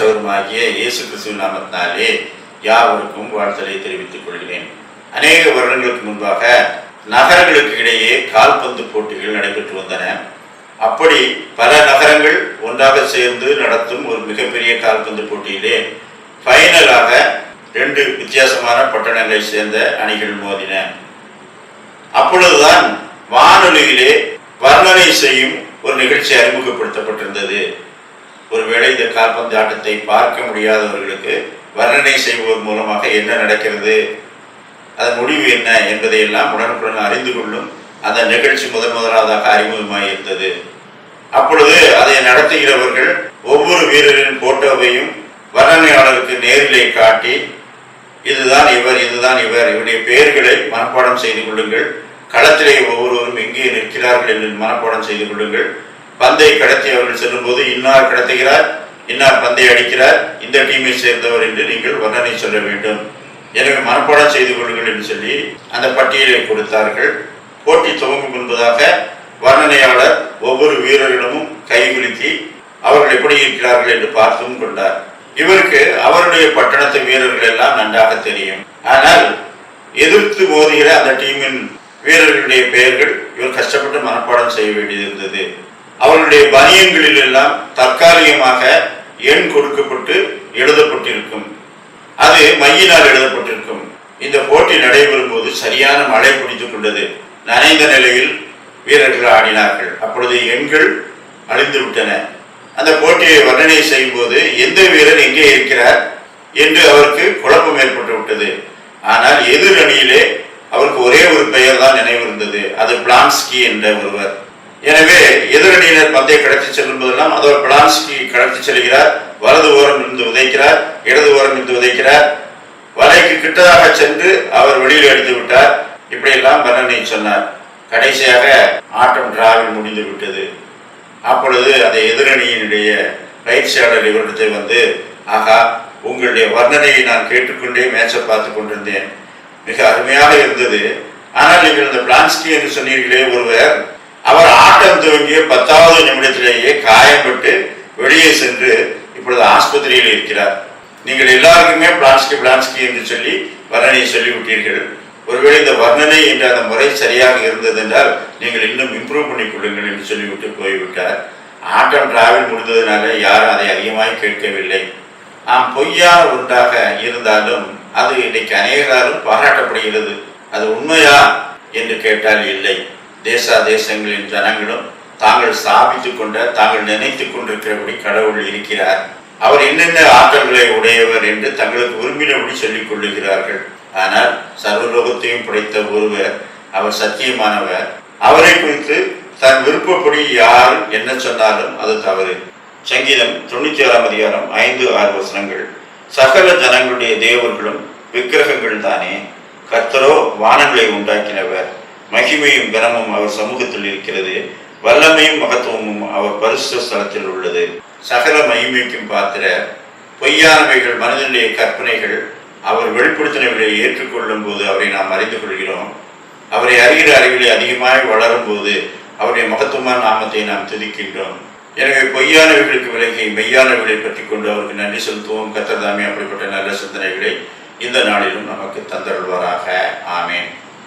ஆகிய இயேசு கிறிஸ்துவ நாமத்தினாலே யாவருக்கும் வாழ்த்தலை தெரிவித்துக் கொள்கிறேன். அநேக வருடங்களுக்கு முன்பாக நகரங்களுக்கு இடையே கால்பந்து போட்டிகள் நடைபெற்று வந்தன. அப்படி பல நகரங்கள் ஒன்றாக சேர்ந்து நடத்தும் ஒரு மிகப்பெரிய கால்பந்து போட்டியிலே ஃபைனலாக ரெண்டு வித்தியாசமான பட்டணங்களை சேர்ந்த அணிகள் மோதின. அப்பொழுதுதான் வானொலியிலே வர்ணனை செய்யும் ஒரு நிகழ்ச்சி அறிமுகப்படுத்தப்பட்டிருந்தது. ஒருவேளை இந்த கால்பந்து ஆட்டத்தை பார்க்க முடியாதவர்களுக்கு வர்ணனை செய்வதன் மூலமாக என்ன நடக்கிறது? அதன் முடிவு என்ன என்பதையெல்லாம் உடனுக்குடன் அறிந்து கொள்ளும் அந்த நிகழ்ச்சி முதன் முதலாவதாக அறிமுகமாக இருந்தது அப்பொழுது அதை நடத்துகிறவர்கள் ஒவ்வொரு வீரரின் போட்டோவையும் வர்ணனையாளருக்கு நேரிலே காட்டி இதுதான் இவர் இதுதான் இவர் இவருடைய பெயர்களை மனப்பாடம் செய்து கொள்ளுங்கள். களத்திலே ஒவ்வொருவரும் எங்கே நிற்கிறார்கள் என்று மனப்பாடம் செய்து கொள்ளுங்கள். பந்தை கடத்தி அவர்கள் செல்லும் போது இன்னார் கடத்துகிறார் இன்னார் பந்தை அடிக்கிறார் இந்த டீமை சேர்ந்தவர் என்று நீங்கள் வர்ணனை சொல்ல வேண்டும். எனவே மனப்பாட செய்து கொள்ளுங்கள் என்று சொல்லி அந்த பட்டியலை கொடுத்தார்கள். போட்டி துவங்கும் என்பதாக வர்ணனையாளர் ஒவ்வொரு வீரர்களிடமும் கைகுலுக்கி அவர்கள் எப்படி இருக்கிறார்கள்? என்று பார்த்தும் கொண்டார். இவருக்கு அவருடைய பட்டணத்து வீரர்கள் எல்லாம் நன்றாக தெரியும். ஆனால் எதிர்த்து மோதுகிற அந்த டீமின் வீரர்களுடைய பெயர்கள் இவர் கஷ்டப்பட்டு மனப்பாடம் செய்ய வேண்டியிருந்தது. இருந்தது அவர்களுடைய எல்லாம் தற்காலிகமாக எண் கொடுக்கப்பட்டு எழுதப்பட்டிருக்கும். அது மையினால் எழுதப்பட்டிருக்கும். இந்த போட்டி நடைபெறும் போது சரியான மழை பிடித்துக் கொண்டது. நனைந்த நிலையில் வீரர்கள் ஆடினார்கள். அப்பொழுது எண்கள் அழிந்து விட்டன அந்த போட்டியை வர்ணனை செய்யும் போது எந்த வீரர் எங்கே இருக்கிறார்? என்று அவருக்கு குழப்பம் ஏற்பட்டு விட்டது. ஆனால் எதிர் அணியிலே அவருக்கு ஒரே ஒரு பெயர் தான் நினைவு இருந்தது அது பிளான்ஸ்கி என்ற ஒருவர். எனவே எதிரணியினர் பந்தை கடத்தி செல்லும் போதெல்லாம் அதோ பிளான்ஸ்கி கடத்தி செல்கிறார். வலது ஓரம் இருந்து உதைக்கிறார். இடது ஓரம் இருந்து உதைக்கிறார். வலைக்கு கிட்டதாக சென்று அவர் வெளியில் அடித்து விட்டார். இப்படியெல்லாம் வர்ணனை சொன்னார். கடைசியாக ஆட்டம் டிராவில் முடிந்து விட்டது. அப்பொழுது அந்த எதிரணியினுடைய பயிற்சியாளர் இவரிடத்தை வந்து ஆகா உங்களுடைய வர்ணனையை நான் கேட்டுக்கொண்டே மேட்சை பார்த்து கொண்டிருந்தேன். மிக அருமையாக இருந்தது. ஆனால் நீங்கள் இந்த பிளான்ஸ்கி என்று சொன்னீர்களே ஒருவர் அவர் ஆட்டம் துவங்கிய பத்தாவது நிமிடத்திலேயே காயப்பட்டு வெளியே சென்று இப்பொழுது ஆஸ்பத்திரியில் இருக்கிறார். நீங்கள் எல்லாருக்குமே பிளான்ஸ்கி பிளான்ஸ்கி என்று சொல்லி வர்ணனையை சொல்லிவிட்டீர்கள். ஒருவேளை இந்த வர்ணனை என்ற அந்த முறை சரியாக இருந்தது என்றால் நீங்கள் இன்னும் இம்ப்ரூவ் பண்ணி கொள்ளுங்கள் என்று சொல்லிவிட்டு போய்விட்டார். ஆட்டம் டிராவல் முடிந்ததுனால யாரும் அதை அதிகமாக கேட்கவில்லை. நாம் பொய்யான ஒன்றாக இருந்தாலும் அது இன்னைக்கு அநேகராலும் பாராட்டப்படுகிறது. அது உண்மையா? என்று கேட்டால் இல்லை. தேசா தேசங்களின் ஜனங்களும் தாங்கள் ஸ்தாபித்துக் கொண்ட தாங்கள் நினைத்துக் கொண்டிருக்கிறபடி கடவுள் இருக்கிறார். அவர் என்னென்ன ஆற்றல்களை உடையவர் என்று தங்களுக்கு உரிமையினபடி சொல்லிக் கொள்ளுகிறார்கள். ஆனால் சர்வலோகத்தையும் படைத்த ஒருவர் அவர் சத்தியமானவர். அவரை குறித்து தன் விருப்பப்படி யார் என்ன சொன்னாலும் அது தவறு. சங்கீதம் தொண்ணூத்தி ஆறாம் அதிகாரம் ஐந்து ஆறு வசனங்கள். சகல ஜனங்களுடைய தேவர்களும் விக்கிரகங்கள் தானே கர்த்தரோ வானங்களை உண்டாக்கினவர். மகிமையும் கனமும் அவர் சமூகத்தில் இருக்கிறது. வல்லமையும் மகத்துவமும் அவர் பரிசு ஸ்தலத்தில் உள்ளது. சகல மகிமைக்கும் பாத்திர பொய்யானவைகள் மனிதனுடைய கற்பனைகள் அவர் வெளிப்படுத்தினவர்களை ஏற்றுக்கொள்ளும் போது அவரை நாம் அறிந்து கொள்கிறோம். அவரை அறிகிற அறிவிலே அதிகமாக வளரும் போது அவருடைய மகத்துவமான நாமத்தை நாம் துதிக்கின்றோம். எனவே பொய்யானவர்களுக்கு விலகி மெய்யானவர்களை பற்றி கொண்டு அவருக்கு நன்றி செலுத்துவோம். கத்தர்தாமே அப்படிப்பட்ட நல்ல சிந்தனைகளை இந்த நாளிலும் நமக்கு தந்தருள்வாராக. ஆமேன்.